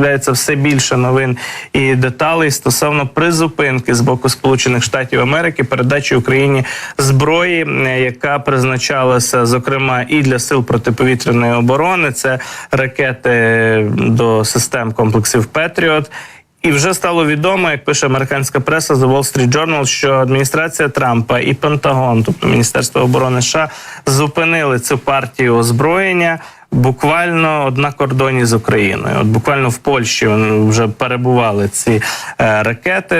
З'являється все більше новин і деталей стосовно призупинки з боку Сполучених Штатів Америки передачі Україні зброї, яка призначалася зокрема і для сил протиповітряної оборони. Це ракети до систем комплексів Петріот. І вже стало відомо, як пише американська преса The Wall Street Journal, що адміністрація Трампа і Пентагон, тобто Міністерство оборони США, зупинили цю партію озброєння. Буквально одна кордоні з Україною. От буквально в Польщі вже перебували ці е, ракети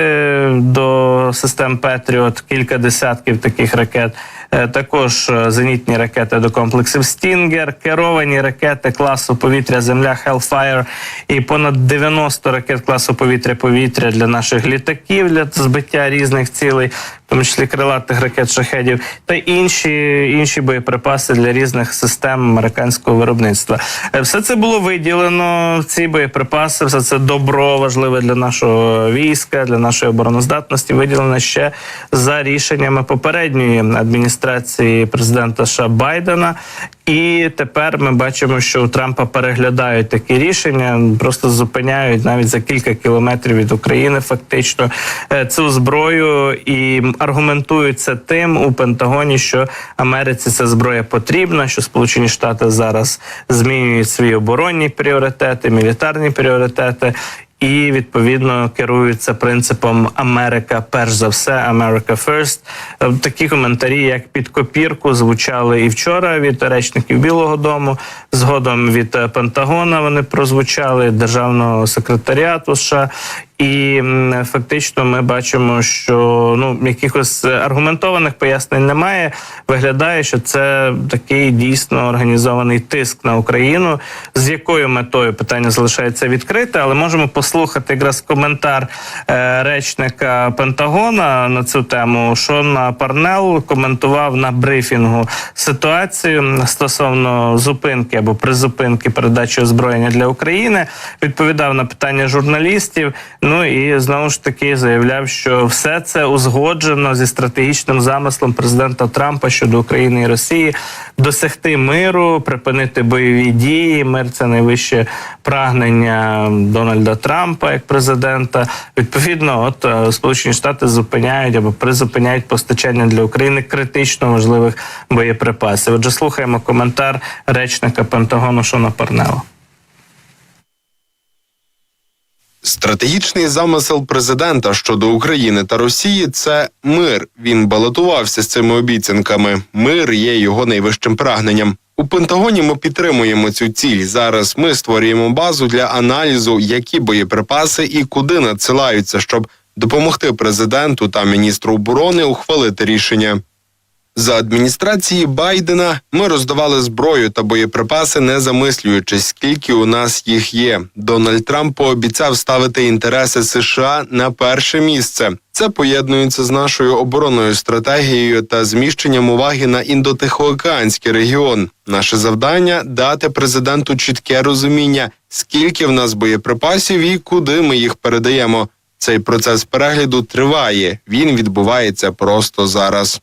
до систем Петріот, кілька десятків таких ракет. Е, також е, зенітні ракети до комплексів Стінгер, керовані ракети класу повітря Земля Hellfire і понад 90 ракет класу повітря-повітря для наших літаків для збиття різних цілей, тому числі крилатих ракет шахедів, та інші, інші боєприпаси для різних систем американського виробництва. Е, Все це було виділено. Ці боєприпаси, все це добро важливе для нашого війська, для нашої обороноздатності. Виділено ще за рішеннями попередньої адміністрації президента США Байдена. І тепер ми бачимо, що у Трампа переглядають такі рішення, просто зупиняють навіть за кілька кілометрів від України, фактично е, цю зброю і аргументують це тим у Пентагоні, що Америці ця зброя потрібна, що Сполучені Штати зараз змінюють свої оборонні пріоритети, мілітарні пріоритети. І відповідно керуються принципом Америка, перш за все, America First. Е, Такі коментарі, як під копірку, звучали і вчора від речників Білого Дому. Згодом від е, Пентагона вони прозвучали державного секретаріату США. І фактично ми бачимо, що ну якихось аргументованих пояснень немає. Виглядає, що це такий дійсно організований тиск на Україну. З якою метою питання залишається відкрите, але можемо послухати якраз коментар е, речника Пентагона на цю тему. Шон Парнел коментував на брифінгу ситуацію стосовно зупинки або призупинки передачі озброєння для України. Відповідав на питання журналістів. Ну і знову ж таки заявляв, що все це узгоджено зі стратегічним замислом президента Трампа щодо України і Росії досягти миру, припинити бойові дії. Мир це найвище прагнення Дональда Трампа як президента. Відповідно, от е, Сполучені Штати зупиняють або призупиняють постачання для України критично важливих боєприпасів. Отже, слухаємо коментар речника Пентагону Шона Парнела. Стратегічний замисел президента щодо України та Росії це мир. Він балотувався з цими обіцянками. Мир є його найвищим прагненням. У Пентагоні ми підтримуємо цю ціль. Зараз ми створюємо базу для аналізу, які боєприпаси і куди надсилаються, щоб допомогти президенту та міністру оборони ухвалити рішення. За адміністрації Байдена ми роздавали зброю та боєприпаси, не замислюючись, скільки у нас їх є. Дональд Трамп пообіцяв ставити інтереси США на перше місце. Це поєднується з нашою оборонною стратегією та зміщенням уваги на індотихоокеанський регіон. Наше завдання дати президенту чітке розуміння, скільки в нас боєприпасів і куди ми їх передаємо. Цей процес перегляду триває. Він відбувається просто зараз.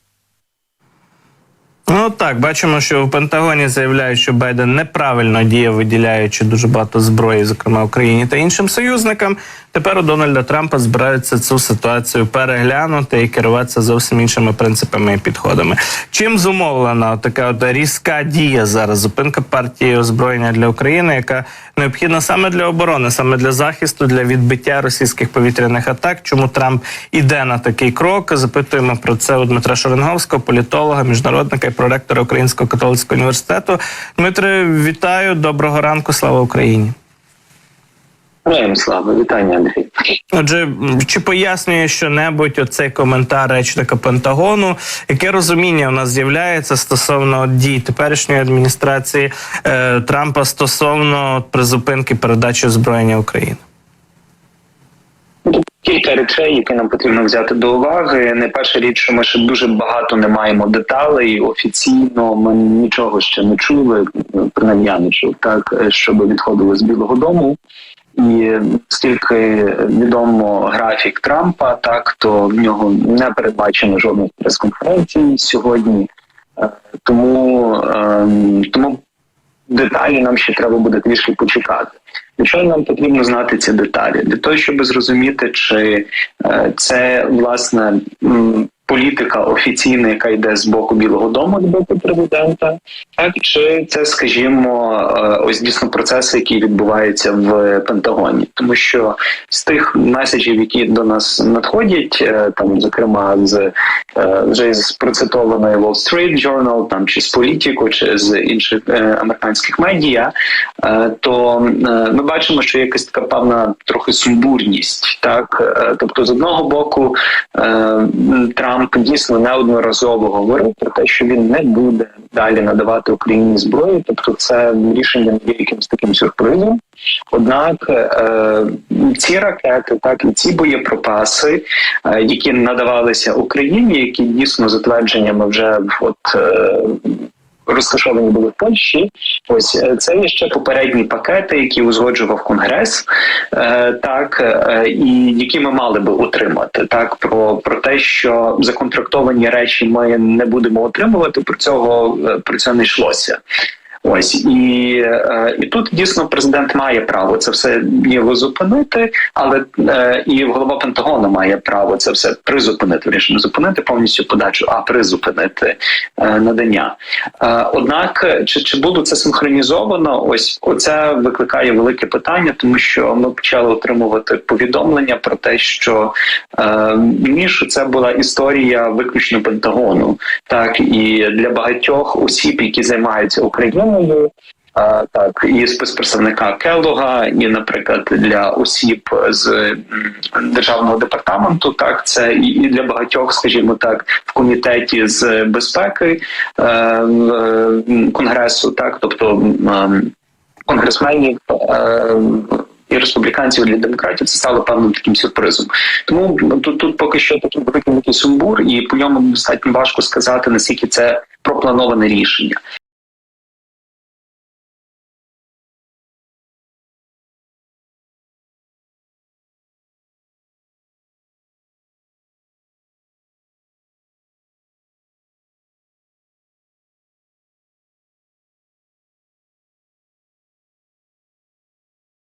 Ну так, бачимо, що в Пентагоні заявляють, що Байден неправильно діє, виділяючи дуже багато зброї, зокрема Україні та іншим союзникам. Тепер у Дональда Трампа збираються цю ситуацію переглянути і керуватися зовсім іншими принципами і підходами. Чим зумовлена така от різка дія зараз? Зупинка партії озброєння для України, яка необхідна саме для оборони, саме для захисту, для відбиття російських повітряних атак. Чому Трамп іде на такий крок? Запитуємо про це у Дмитра Шоренговського, політолога, міжнародника проректора Українського католицького університету. Дмитре, вітаю, доброго ранку, слава Україні. Героям слава, вітання, Андрій. Отже, чи пояснює що-небудь оцей коментар речника Пентагону? Яке розуміння у нас з'являється стосовно дій теперішньої адміністрації е, Трампа стосовно призупинки передачі озброєння України? Кілька речей, які нам потрібно взяти до уваги. Найперша річ, що ми ще дуже багато не маємо деталей. Офіційно ми нічого ще не чули, принаймні я не чув, так щоб відходили з Білого Дому. І стільки відомо графік Трампа, так то в нього не передбачено жодних прес-конференцій сьогодні. Е, Тому, ем, тому деталі нам ще треба буде трішки почекати. Чого нам потрібно знати ці деталі? Для того, щоб зрозуміти, чи е, це власне політика офіційна, яка йде з боку Білого Дому, з боку президента, так чи це, скажімо, е, ось дійсно процеси, які відбуваються в Пентагоні, тому що з тих меседжів, які до нас надходять, е, там зокрема з е, вже з процитованої Wall Street Journal, там чи з політику, чи з інших американських медіа, то ми бачимо, що є якась така певна трохи сумбурність. Так, тобто, з одного боку, м, Трамп дійсно неодноразово говорив про те, що він не буде далі надавати Україні зброю, тобто це рішення не є якимось таким сюрпризом. Однак е, ці ракети, так і ці боєприпаси, е, які надавалися Україні, які дійсно затвердженнями вже от. Розташовані були в Польщі, ось е, це є ще попередні пакети, які узгоджував Конгрес, е, так е, і які ми мали би отримати. Так про, про те, що законтрактовані речі ми не будемо отримувати. Про цього про це не йшлося. Ось і, е, і тут дійсно президент має право це все його зупинити, але е, і голова Пентагону має право це все призупинити. Вірніше, не зупинити повністю подачу, а призупинити е, надання. Однак, чи, чи було це синхронізовано? Ось це викликає велике питання, тому що ми почали отримувати повідомлення про те, що ніж це була історія виключно Пентагону, так і для багатьох осіб, які займаються Україною. А, так, і спецпредставника Келлога, і, наприклад, для осіб з державного департаменту, так це і, для багатьох, скажімо так, в комітеті з безпеки е, е, конгресу, так, тобто м, конгресменів. Е, і республіканців для демократів це стало певним таким сюрпризом. Тому тут, тут поки що такий великий сумбур, і по ньому достатньо важко сказати наскільки це проплановане рішення.